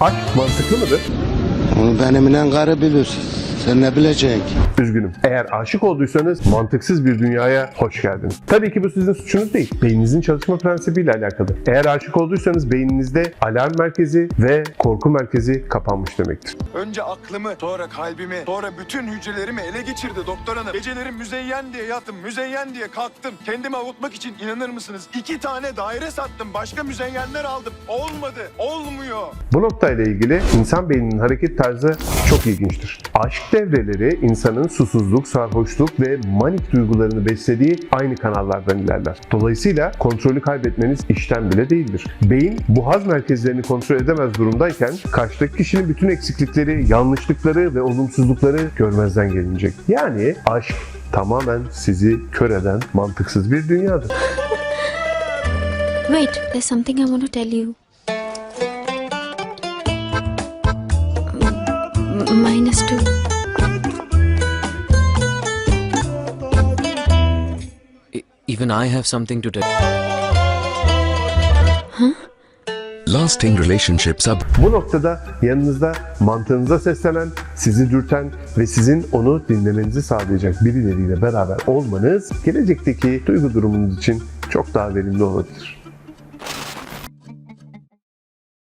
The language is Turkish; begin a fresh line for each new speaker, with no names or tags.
Aşk mantıklı mıdır?
Onu benimle karı bilir. Sen ne bileceksin ki?
Üzgünüm. Eğer aşık olduysanız mantıksız bir dünyaya hoş geldiniz. Tabii ki bu sizin suçunuz değil. Beyninizin çalışma prensibiyle alakalı. Eğer aşık olduysanız beyninizde alarm merkezi ve korku merkezi kapanmış demektir.
Önce aklımı, sonra kalbimi, sonra bütün hücrelerimi ele geçirdi doktor hanım. Geceleri müzeyyen diye yattım, müzeyyen diye kalktım. Kendimi avutmak için inanır mısınız? İki tane daire sattım, başka müzeyyenler aldım. Olmadı, olmuyor.
Bu noktayla ilgili insan beyninin hareket tarzı çok ilginçtir. Aşk devreleri insanın susuzluk, sarhoşluk ve manik duygularını beslediği aynı kanallardan ilerler. Dolayısıyla kontrolü kaybetmeniz işten bile değildir. Beyin bu haz merkezlerini kontrol edemez durumdayken karşıdaki kişinin bütün eksiklikleri, yanlışlıkları ve olumsuzlukları görmezden gelinecek. Yani aşk tamamen sizi kör eden mantıksız bir dünyadır.
Wait, there's something I want to tell you. Minus two.
E- Even I have something to tell.
Lasting relationships are
Bu noktada yanınızda mantığınıza seslenen, sizi dürten ve sizin onu dinlemenizi sağlayacak birileriyle beraber olmanız gelecekteki duygu durumunuz için çok daha verimli olabilir.